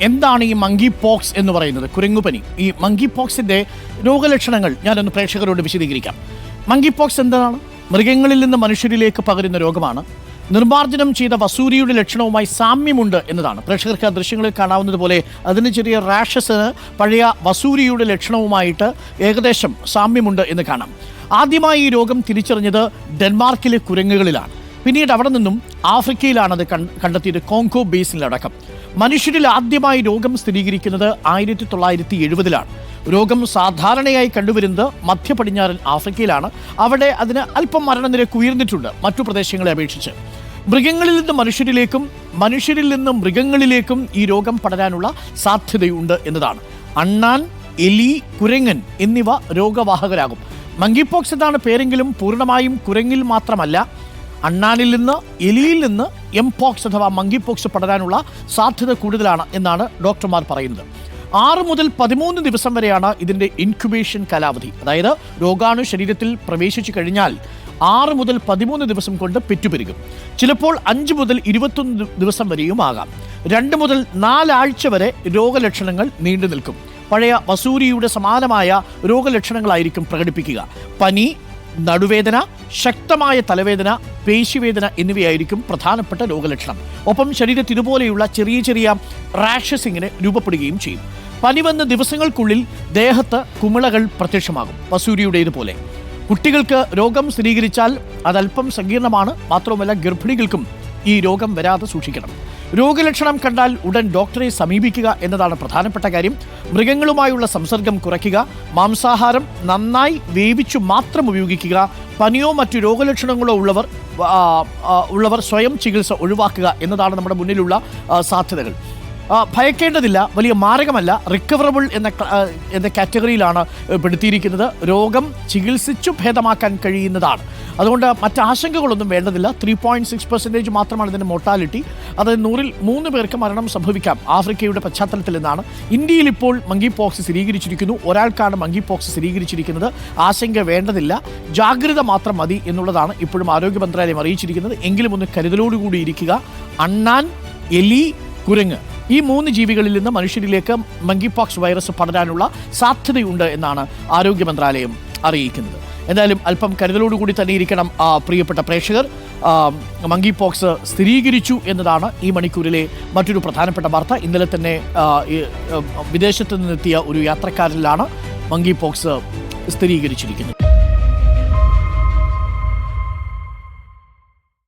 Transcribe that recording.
എന്താണ് ഈ monkey pox എന്ന് പറയുന്നത്? കുരങ്ങുപനി. ഈ മങ്കി പോക്സിന്റെ രോഗലക്ഷണങ്ങൾ ഞാനൊന്ന് പ്രേക്ഷകരോട് വിശദീകരിക്കാം. മങ്കി പോക്സ് എന്താണ്? മൃഗങ്ങളിൽ നിന്ന് മനുഷ്യരിലേക്ക് പകരുന്ന രോഗമാണ്. നിർമ്മാർജനം ചെയ്ത വസൂരിയുടെ ലക്ഷണവുമായി സാമ്യമുണ്ട് എന്നതാണ്. പ്രേക്ഷകർക്ക് ആ ദൃശ്യങ്ങളിൽ കാണാവുന്നതുപോലെ അതിന് ചെറിയ റാഷസിന് പഴയ വസൂരിയുടെ ലക്ഷണവുമായിട്ട് ഏകദേശം സാമ്യമുണ്ട് എന്ന് കാണാം. ആദ്യമായി ഈ രോഗം തിരിച്ചറിഞ്ഞത് ഡെൻമാർക്കിലെ കുരങ്ങുകളിലാണ്. പിന്നീട് അവിടെ നിന്നും ആഫ്രിക്കയിലാണ് അത് കൺ- കണ്ടെത്തിയത് കോങ്കോ ബേസിലടക്കം മനുഷ്യരിൽ ആദ്യമായി രോഗം സ്ഥിരീകരിക്കുന്നത് ആയിരത്തി തൊള്ളായിരത്തി എഴുപതിലാണ് രോഗം സാധാരണയായി കണ്ടുവരുന്നത് മധ്യ പടിഞ്ഞാറൻ ആഫ്രിക്കയിലാണ്. അവിടെ അതിന് അല്പം മരണനിരക്ക് ഉയർന്നിട്ടുണ്ട് മറ്റു പ്രദേശങ്ങളെ അപേക്ഷിച്ച്. മൃഗങ്ങളിൽ നിന്ന് മനുഷ്യരിലേക്കും മനുഷ്യരിൽ നിന്ന് മൃഗങ്ങളിലേക്കും ഈ രോഗം പടരാനുള്ള സാധ്യതയുണ്ട് എന്നതാണ്. അണ്ണാൻ എലി കുരങ്ങൻ എന്നിവ രോഗവാഹകരാകും. മങ്കിപോക്സ് എന്നാണ് പേരെങ്കിലും പൂർണമായും കുരങ്ങിൽ മാത്രമല്ല അണ്ണാനിൽ നിന്ന് എലിയിൽ നിന്ന് എം പോക്സ് അഥവാ മങ്കി പോക്സ് പടരാനുള്ള സാധ്യത കൂടുതലാണ് എന്നാണ് ഡോക്ടർമാർ പറയുന്നത്. ആറ് മുതൽ പതിമൂന്ന് ദിവസം വരെയാണ് ഇതിന്റെ ഇൻക്യുബേഷൻ കാലാവധി. അതായത് രോഗാണു ശരീരത്തിൽ പ്രവേശിച്ചു കഴിഞ്ഞാൽ ആറ് മുതൽ പതിമൂന്ന് ദിവസം കൊണ്ട് പെറ്റുപെരുകും. ചിലപ്പോൾ അഞ്ച് മുതൽ ഇരുപത്തൊന്ന് ദിവസം വരെയും ആകാം. രണ്ട് മുതൽ നാലാഴ്ച വരെ രോഗലക്ഷണങ്ങൾ നീണ്ടു നിൽക്കും പഴയ വസൂരിയുടെ സമാനമായ രോഗലക്ഷണങ്ങളായിരിക്കും പ്രകടിപ്പിക്കുക. പനി നടുവേദന ശക്തമായ തലവേദന പേശിവേദന എന്നിവയായിരിക്കും പ്രധാനപ്പെട്ട രോഗലക്ഷണം. ഒപ്പം ശരീരത്തിന് ഇതുപോലെയുള്ള ചെറിയ ചെറിയ റാഷസ് ഇങ്ങനെ രൂപപ്പെടുകയും ചെയ്യും. പനി വന്ന ദിവസങ്ങൾക്കുള്ളിൽ ദേഹത്ത് കുമിളകൾ പ്രത്യക്ഷമാകും. വസൂരിയുടേതുപോലെ കുട്ടികൾക്ക് രോഗം സ്ഥിരീകരിച്ചാൽ അതല്പം സങ്കീർണമാണ്. മാത്രവുമല്ല ഗർഭിണികൾക്കും ഈ രോഗം വരാതെ സൂക്ഷിക്കണം. രോഗലക്ഷണം കണ്ടാൽ ഉടൻ ഡോക്ടറെ സമീപിക്കുക എന്നതാണ് പ്രധാനപ്പെട്ട കാര്യം. മൃഗങ്ങളുമായുള്ള സംസർഗം കുറയ്ക്കുക മാംസാഹാരം നന്നായി വേവിച്ചു മാത്രം ഉപയോഗിക്കുക പനിയോ മറ്റു രോഗലക്ഷണങ്ങളോ ഉള്ളവർ ഉള്ളവർ സ്വയം ചികിത്സ ഒഴിവാക്കുക എന്നതാണ് നമ്മുടെ മുന്നിലുള്ള സാധ്യതകൾ. ഭയക്കേണ്ടതില്ല. വലിയ മാരകമല്ല. റിക്കവറബിൾ എന്ന എന്ന കാറ്റഗറിയിലാണ് പെടുത്തിയിരിക്കുന്നത്. രോഗം ചികിത്സിച്ചു ഭേദമാക്കാൻ കഴിയുന്നതാണ്. അതുകൊണ്ട് മറ്റ് ആശങ്കകളൊന്നും വേണ്ടതില്ല. ത്രീ പോയിന്റ് സിക്സ് പെർസെന്റേജ് മാത്രമാണ് ഇതിന്റെ മോർട്ടാലിറ്റി അത് നൂറിൽ മൂന്ന് പേർക്ക് മരണം സംഭവിക്കാം. ആഫ്രിക്കയുടെ പശ്ചാത്തലത്തിൽ നിന്നാണ് ഇന്ത്യയിൽ ഇപ്പോൾ മങ്കി പോക്സ് സ്ഥിരീകരിച്ചിരിക്കുന്നു. ഒരാൾക്കാണ് മങ്കി പോക്സ് സ്ഥിരീകരിച്ചിരിക്കുന്നത്. ആശങ്ക വേണ്ടതില്ല. ജാഗ്രത മാത്രം മതി എന്നുള്ളതാണ് ഇപ്പോഴും ആരോഗ്യ മന്ത്രാലയം അറിയിച്ചിരിക്കുന്നത്. എങ്കിലും ഒന്ന് കരുതലോടുകൂടി ഇരിക്കുക. അണ്ണാൻ എലി കുരങ്ങ്. ഈ മൂന്ന് ജീവികളിൽ നിന്ന് മനുഷ്യരിലേക്ക് മങ്കിപോക്സ് വൈറസ് പടരാനുള്ള സാധ്യതയുണ്ട് എന്നാണ് ആരോഗ്യ മന്ത്രാലയം അറിയിക്കുന്നത്. എന്തായാലും അല്പം കരുതലോടുകൂടി തന്നെ ഇരിക്കണം പ്രിയപ്പെട്ട പ്രേക്ഷകർ. മങ്കി പോക്സ് സ്ഥിരീകരിച്ചു എന്നതാണ് ഈ മണിക്കൂറിലെ മറ്റൊരു പ്രധാനപ്പെട്ട വാർത്ത. ഇന്നലെ തന്നെ വിദേശത്ത് നിന്നെത്തിയ ഒരു യാത്രക്കാരിലാണ് മങ്കിപോക്സ് സ്ഥിരീകരിച്ചിരിക്കുന്നത്.